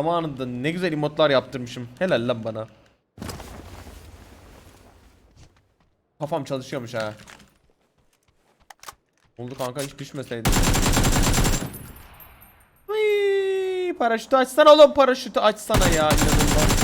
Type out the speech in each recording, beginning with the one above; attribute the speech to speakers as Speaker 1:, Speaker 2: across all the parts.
Speaker 1: Zamanında ne güzel emotlar yaptırmışım. Helal lan bana. Kafam çalışıyormuş ha. Oldu kanka hiç düşmeseydi. Hıy, paraşütü açsana oğlum paraşütü açsana ya inanılmaz.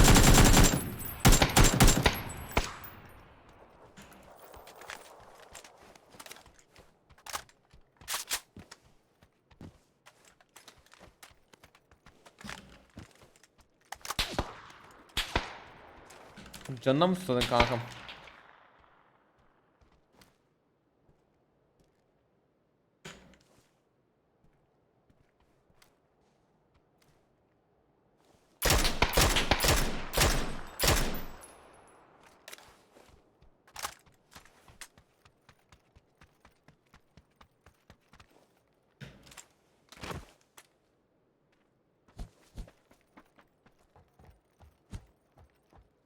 Speaker 1: Canına mı susadın kankam?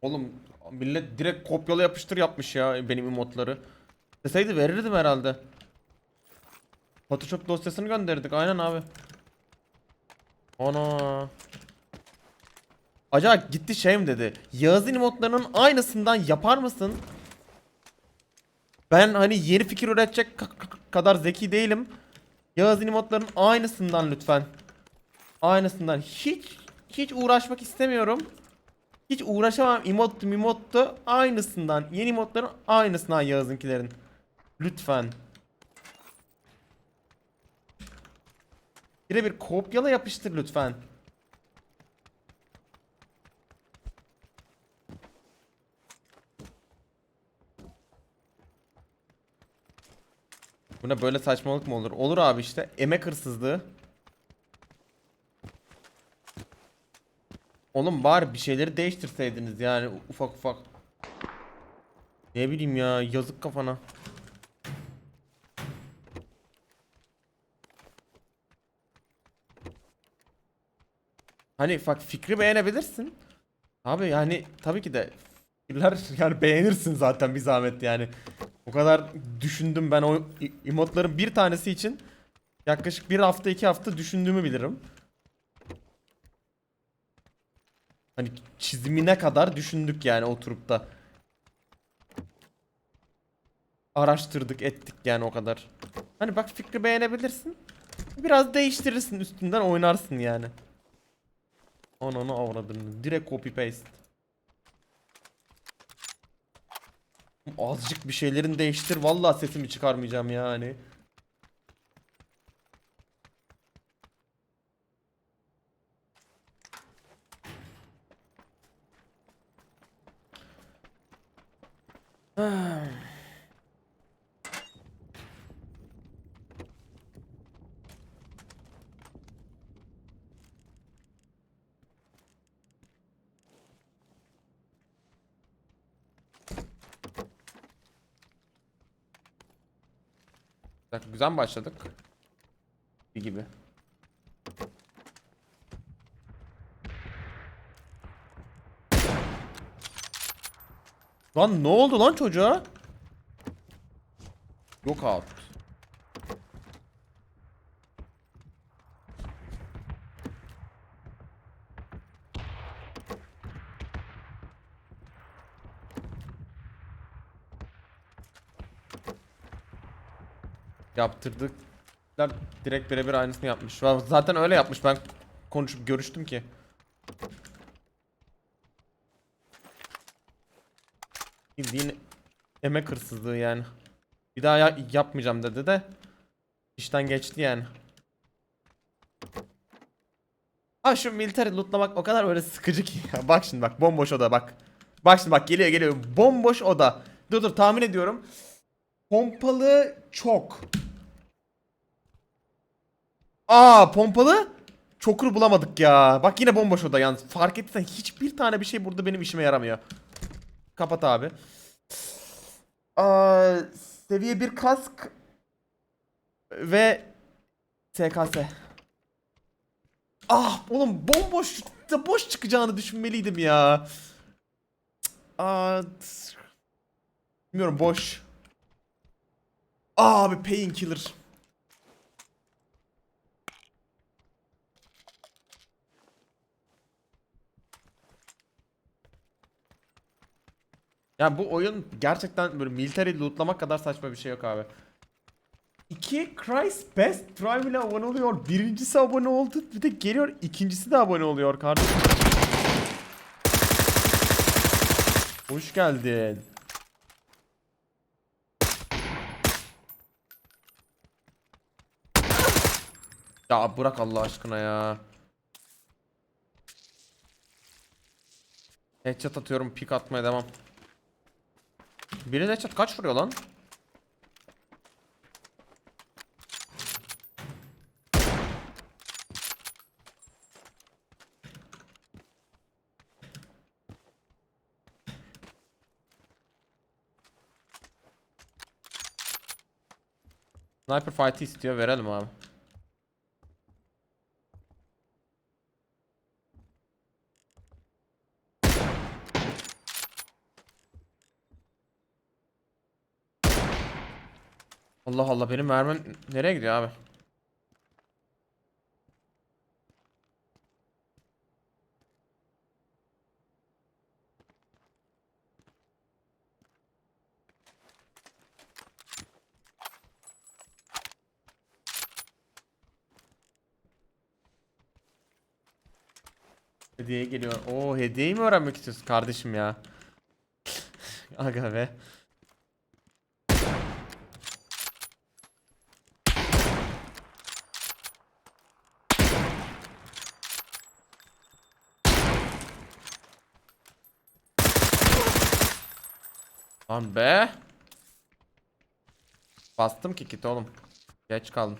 Speaker 1: Oğlum millet direkt kopyala yapıştır yapmış ya benim emotları. Deseydi verirdim herhalde. Photoshop dosyasını gönderdik aynen abi. Ana. Acaba gitti şey mi dedi. Yağız'ın emotlarının aynısından yapar mısın? Ben hani yeni fikir üretecek ka- ka- kadar zeki değilim. Yağız'ın emotlarının aynısından lütfen. Aynısından. Hiç hiç uğraşmak istemiyorum. Hiç uğraşamam emottu mimottu aynısından. Yeni emotların aynısından Yağız'ınkilerin. Lütfen. Birebir kopyala yapıştır lütfen. Bu ne böyle saçmalık mı olur? Olur abi işte emek hırsızlığı. Oğlum bari bir şeyleri değiştirseydiniz yani ufak ufak. Ne bileyim ya yazık kafana. Hani bak fikri beğenebilirsin. Abi yani tabii ki de fikirler yani beğenirsin zaten bir zahmet yani. O kadar düşündüm ben o emotların bir tanesi için yaklaşık bir hafta iki hafta düşündüğümü bilirim. Hani çizimine kadar düşündük yani oturup da. Araştırdık ettik yani o kadar. Hani bak fikri beğenebilirsin. Biraz değiştirirsin üstünden oynarsın yani. Ananı avradını. Direkt copy paste. Azıcık bir şeylerin değiştir. Vallahi sesimi çıkarmayacağım yani. Güzel başladık? Bir gibi. Lan ne oldu lan çocuğa? Yok out. Yaptırdıklar direkt birebir aynısını yapmış. Zaten öyle yapmış ben konuşup görüştüm ki. Bildiğin emek hırsızlığı yani. Bir daha ya- yapmayacağım dedi de işten geçti yani. Ha şu military lootlamak o kadar böyle sıkıcı ki ya. Bak şimdi bak bomboş oda bak. Bak şimdi bak geliyor geliyor. Bomboş oda. Dur dur tahmin ediyorum. Pompalı çok. Aa pompalı çokur bulamadık ya. Bak yine bomboş oda yalnız. Fark ettiysen hiçbir tane bir şey burada benim işime yaramıyor. Kapat abi. Aa, seviye 1 kask ve SKS. Ah oğlum bomboş da boş çıkacağını düşünmeliydim ya. Aa, bilmiyorum boş. Aa, abi painkiller. Ya bu oyun gerçekten böyle military lootlamak kadar saçma bir şey yok abi. İki Christ Best Prime ile abone oluyor. Birincisi abone oldu. Bir de geliyor ikincisi de abone oluyor kardeşim. Hoş geldin. Ya bırak Allah aşkına ya. Headshot atıyorum, pik atmaya devam. Biri headshot kaç vuruyor lan? Sniper fight'i istiyor, verelim abi. Allah Allah benim mermim nereye gidiyor abi? Hediye geliyor. Oo hediyeyi mi öğrenmek istiyorsun kardeşim ya? Aga be. Lan be. Bastım ki kit oğlum. Geç kaldım.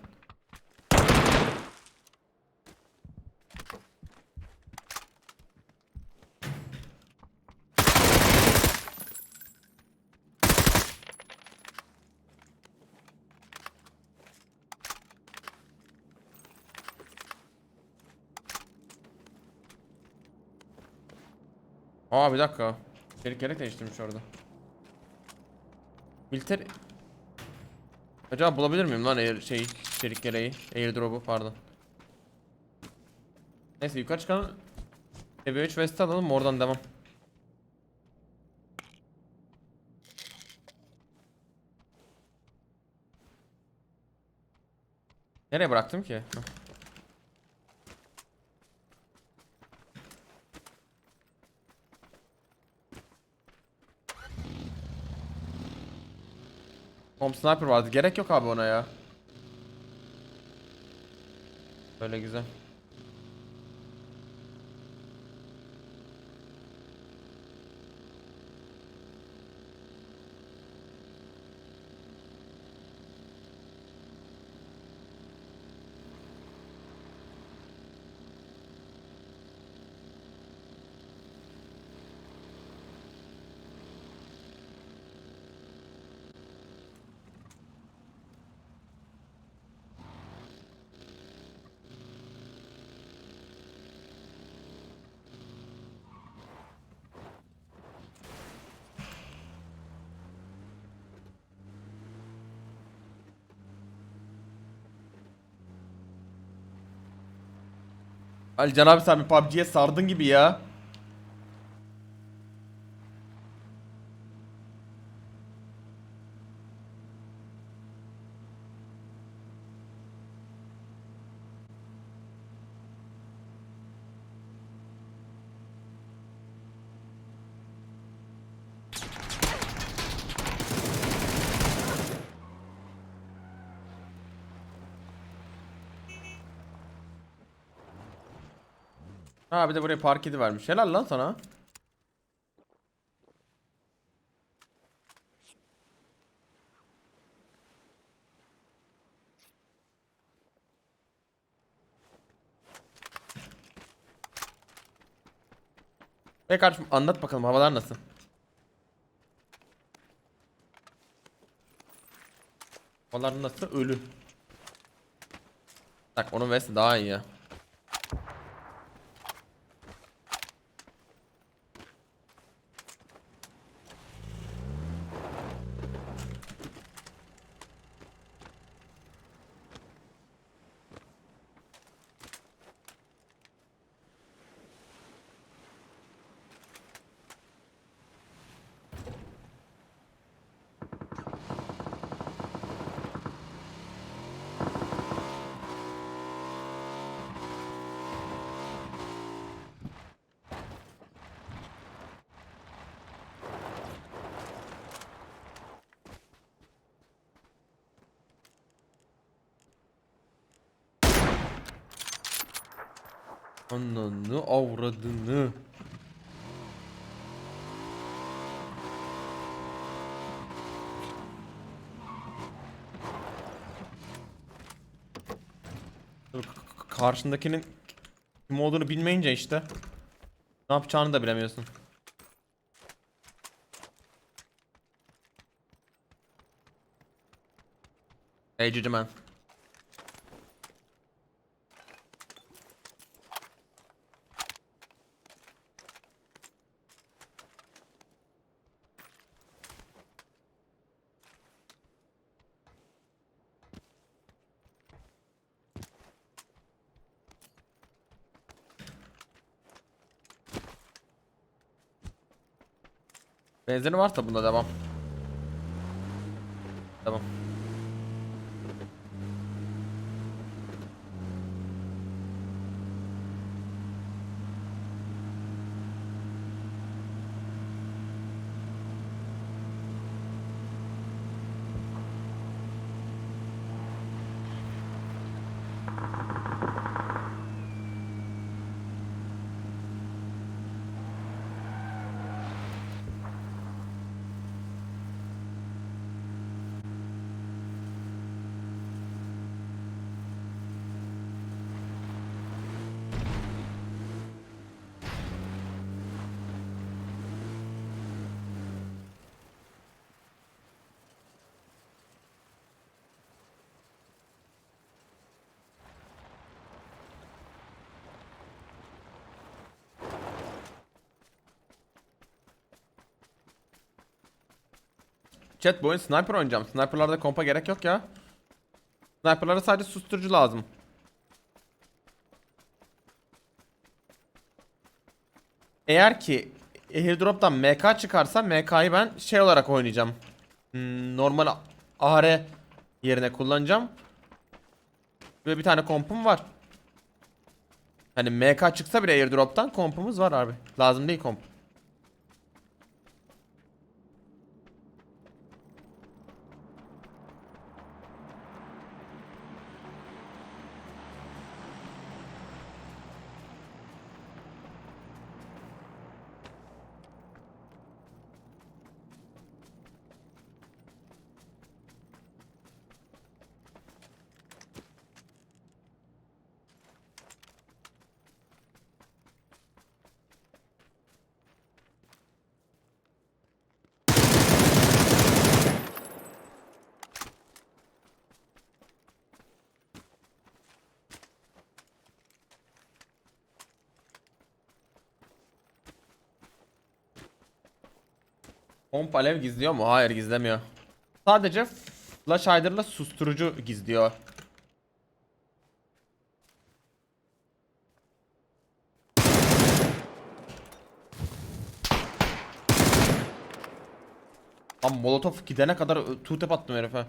Speaker 1: Aa bir dakika. Çelik yelek değiştirmiş orada. Militer... Acaba bulabilir miyim lan air, şey çelik yeleği? Airdrop'u pardon. Neyse yukarı çıkalım. TV3 West'i alalım oradan devam. Nereye bıraktım ki? Home sniper vardı. Gerek yok abi ona ya. Böyle güzel. Ali Can abi sen bir PUBG'ye sardın gibi ya. Ha bir de buraya park edi vermiş. Helal lan sana. E kardeşim anlat bakalım havalar nasıl? Havalar nasıl? Ölü. Bak onun vesti daha iyi ya. Ananı avradını. Karşındakinin kim olduğunu bilmeyince işte ne yapacağını da bilemiyorsun. Hey Cici Benzeri varsa bunda devam. Tamam. Chat bu oyun sniper oynayacağım. Sniperlarda kompa gerek yok ya. Sniperlara sadece susturucu lazım. Eğer ki airdrop'tan MK çıkarsa MK'yı ben şey olarak oynayacağım. Hmm, normal AR yerine kullanacağım. Ve bir tane kompum var. Hani MK çıksa bile airdrop'tan kompumuz var abi. Lazım değil komp. Pomp alev gizliyor mu? Hayır gizlemiyor. Sadece flash hider'la susturucu gizliyor. Tam molotof gidene kadar two tap attım herife.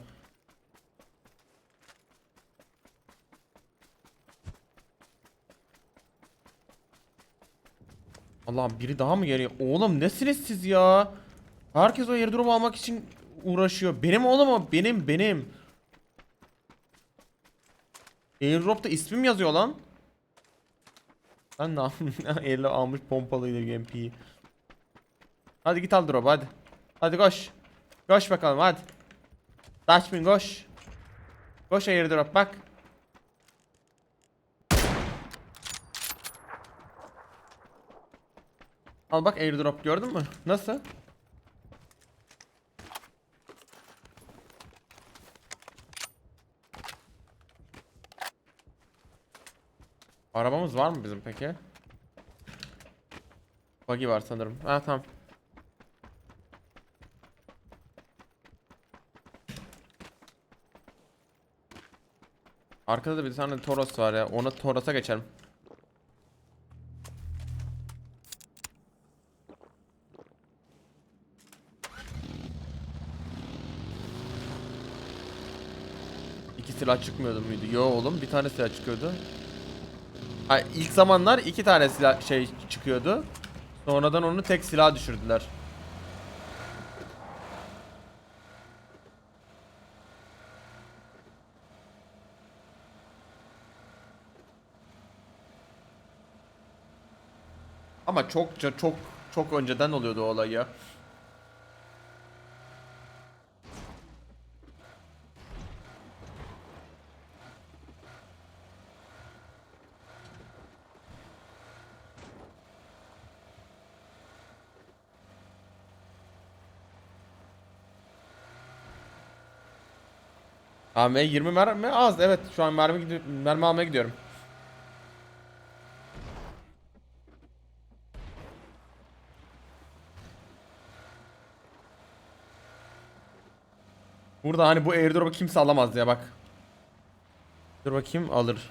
Speaker 1: Allah'ım biri daha mı geliyor? Oğlum nesiniz siz ya? Herkes o airdrop almak için uğraşıyor. Benim oğlum o. Benim benim. Airdrop'ta ismim yazıyor lan. Ben ne? Elle almış pompalıyla UMP'yi. Hadi git al drop hadi. Hadi koş. Koş bakalım hadi. Dutchman koş. Koş airdrop bak. Al bak airdrop gördün mü? Nasıl? Arabamız var mı bizim peki? Buggy var sanırım. Ha tamam. Arkada da bir tane Toros var ya. Ona Toros'a geçelim. İki silah çıkmıyordu muydu? Yo oğlum bir tane silah çıkıyordu. Ha, ilk zamanlar iki tane silah şey çıkıyordu. Sonradan onu tek silah düşürdüler. Ama çokça çok çok önceden oluyordu o olay ya. Abi 20 mermi az evet şu an mermi mermi almaya gidiyorum. Burada hani bu airdrop'u kimse alamaz ya bak. Dur bakayım alır.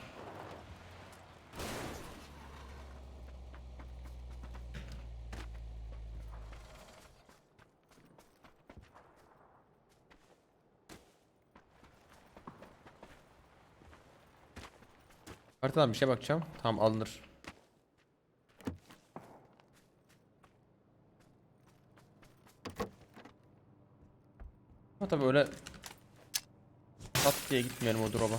Speaker 1: Haritadan bir şey bakacağım. Tamam alınır. Ama tabii öyle Tat diye gitmeyelim o drop'a.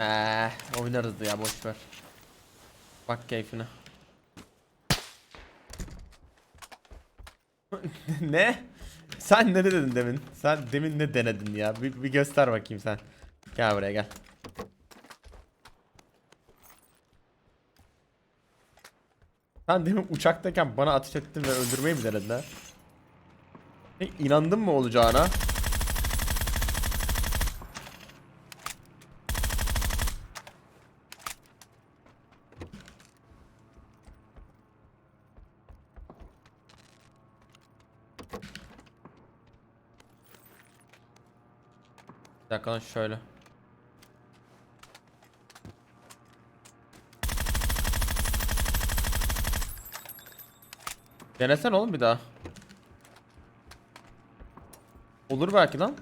Speaker 1: Eee oynarız ya boş ver. Bak keyfine. ne? Sen ne dedin demin? Sen demin ne denedin ya? Bir, bir göster bakayım sen. Gel buraya gel. Sen demin uçaktayken bana ateş ettin ve öldürmeyi mi denedin ha? E, inandın mı olacağına? Lan şöyle. Denesen oğlum bir daha. Olur belki lan.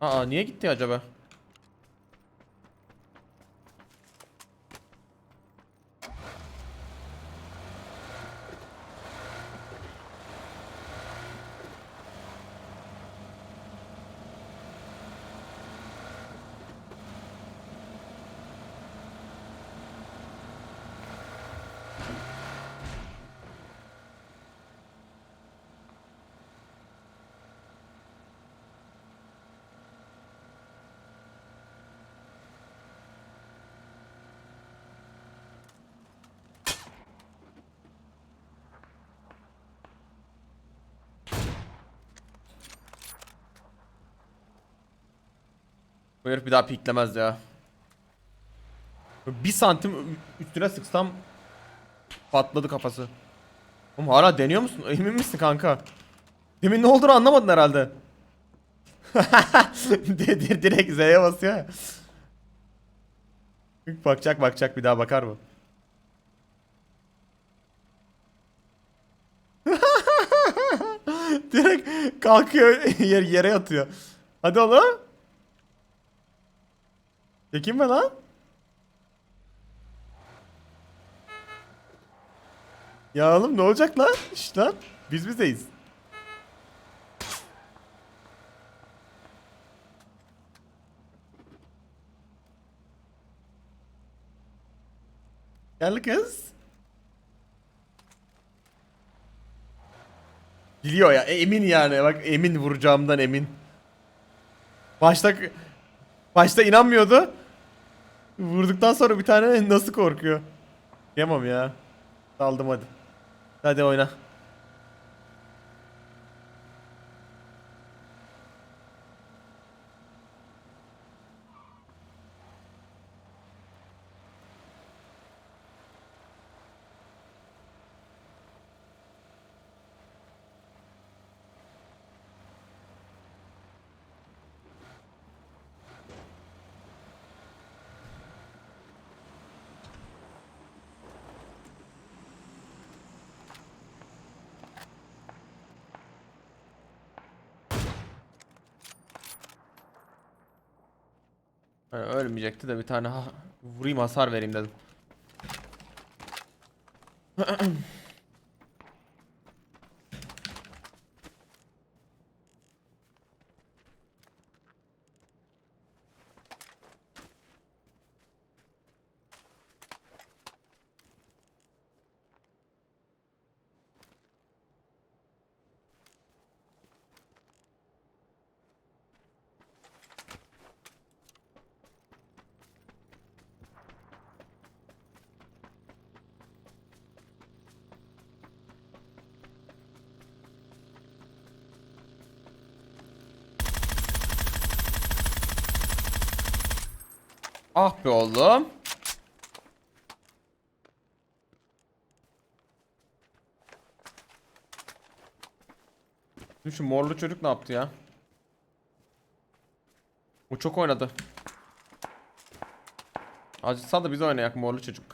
Speaker 1: Aa niye gitti acaba? Herif bir daha piklemez ya. Bir santim üstüne sıksam patladı kafası. Oğlum hala deniyor musun? Emin misin kanka? Demin ne olduğunu anlamadın herhalde. Di- di- Direkt Z'ye basıyor ya. Bakacak bakacak bir daha bakar mı? Direkt kalkıyor yer, yere yatıyor. Hadi oğlum. Çekinme lan. Ya oğlum ne olacak lan? Şşt lan. Biz bizeyiz. Gel kız. Biliyor ya emin yani bak emin vuracağımdan emin. Başta başta inanmıyordu. Vurduktan sonra bir tane nasıl korkuyor. Yemem ya. Saldım hadi. Hadi oyna. Yani ölmeyecekti de bir tane ha vurayım hasar vereyim dedim. Ah be oğlum. Şu morlu çocuk ne yaptı ya? O çok oynadı. Acıtsa da biz oynayak morlu çocuk.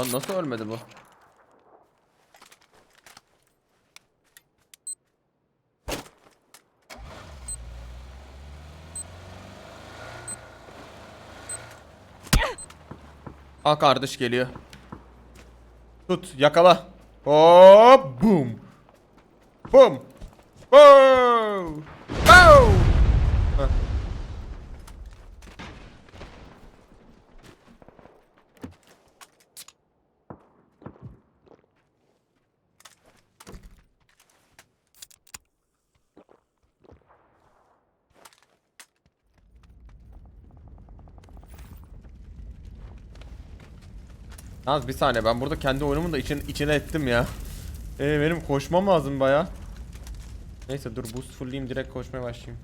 Speaker 1: Lan nasıl ölmedi bu? Aa kardeş geliyor. Tut yakala. Hop. Boom. Boom. Boom. Heh. Yalnız bir saniye ben burada kendi oyunumun da için, içine ettim ya. Ee, benim koşmam lazım baya. Neyse dur boost fullleyeyim direkt koşmaya başlayayım.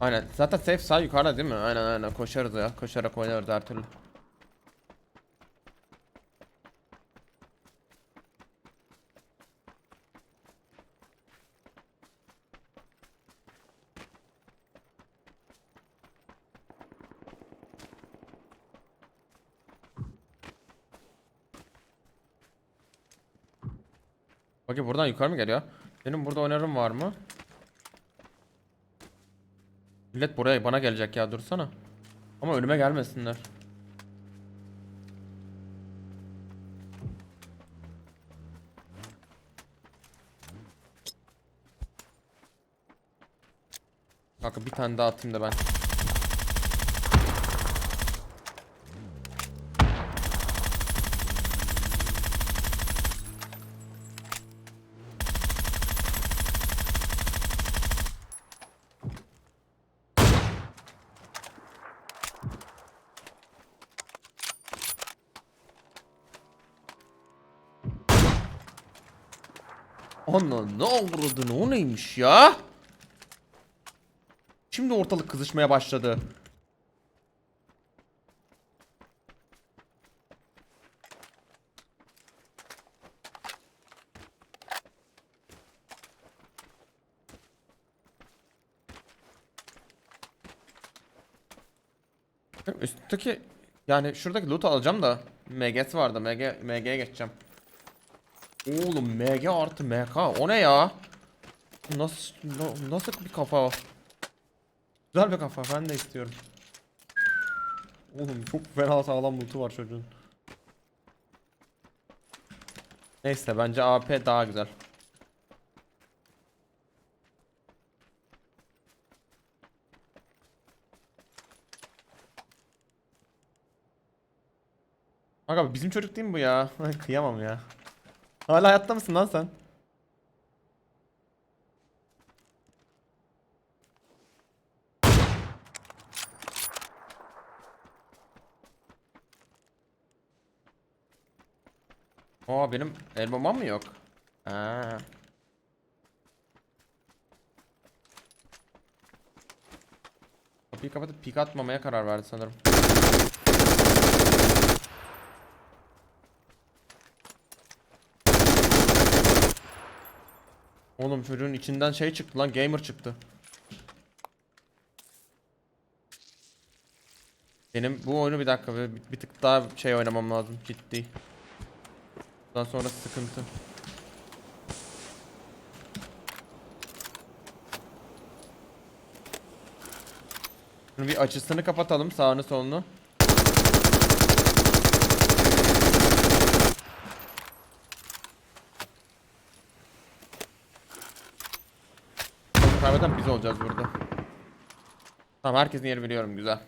Speaker 1: Aynen zaten safe sağ yukarıda değil mi? Aynen aynen koşarız ya koşarak oynarız her türlü. Bakın buradan yukarı mı geliyor? Benim burada oynarım var mı? Millet buraya bana gelecek ya dursana. Ama önüme gelmesinler. Kanka bir tane daha atayım da ben. Ana ne neymiş ya? Şimdi ortalık kızışmaya başladı. Üstteki yani şuradaki loot alacağım da MG'si vardı. MG MG'ye geçeceğim. Oğlum MG artı MK o ne ya? Nasıl na- nasıl bir kafa o? Güzel bir kafa ben de istiyorum. Oğlum çok fena sağlam loot'u var çocuğun. Neyse bence AP daha güzel. Aga bizim çocuk değil mi bu ya? Kıyamam ya. Hala hayatta mısın lan sen? Aa benim elmamam mı yok? Aa. Kapıyı kapatıp pik atmamaya karar verdi sanırım. Oğlum çocuğun içinden şey çıktı lan gamer çıktı. Benim bu oyunu bir dakika bir, bir tık daha şey oynamam lazım ciddi. Bundan sonra sıkıntı. Şunu bir açısını kapatalım sağını solunu. Kaybeden biz olacağız burada. Tamam herkesin yeri biliyorum güzel.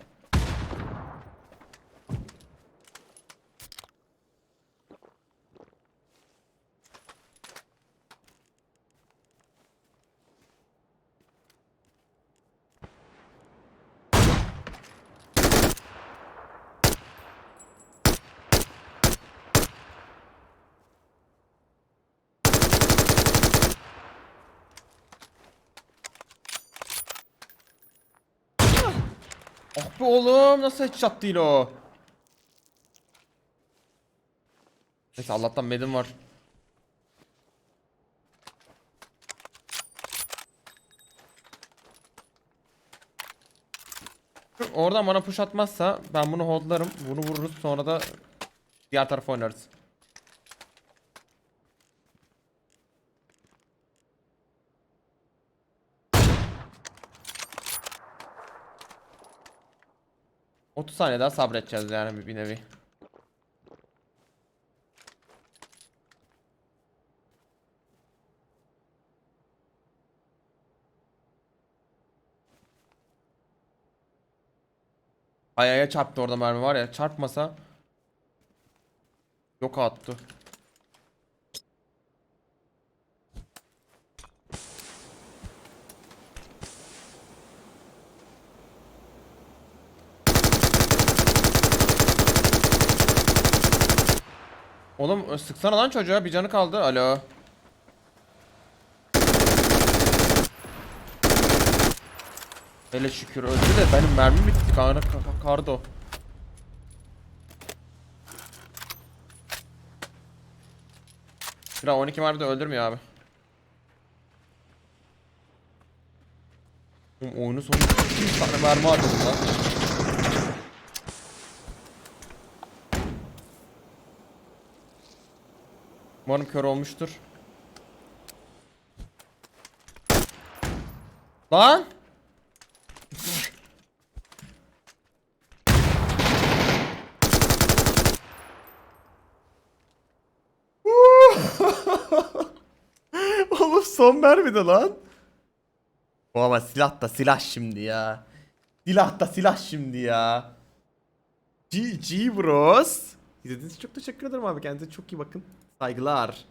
Speaker 1: Oh be oğlum nasıl headshot değil o. Neyse Allah'tan medim var. Oradan bana push atmazsa ben bunu holdlarım. Bunu vururuz sonra da diğer tarafa oynarız. Otuz saniye daha sabredeceğiz yani bir nevi. Ayaya çarptı orada mermi var ya çarpmasa Yok attı. Oğlum sıksana lan çocuğa bir canı kaldı. Alo. Hele şükür öldü de benim mermim bitti. Kar- kardo. Sıra 12 mermi de öldürmüyor abi. Oğlum oyunun sonunda 200 tane mermi harcadım lan. Umarım kör olmuştur. Lan! Oğlum son mermide lan. Bu ama silah da silah şimdi ya. Silah da silah şimdi ya. GG bros. İzlediğiniz için çok teşekkür ederim abi. Kendinize çok iyi bakın. Saygılar.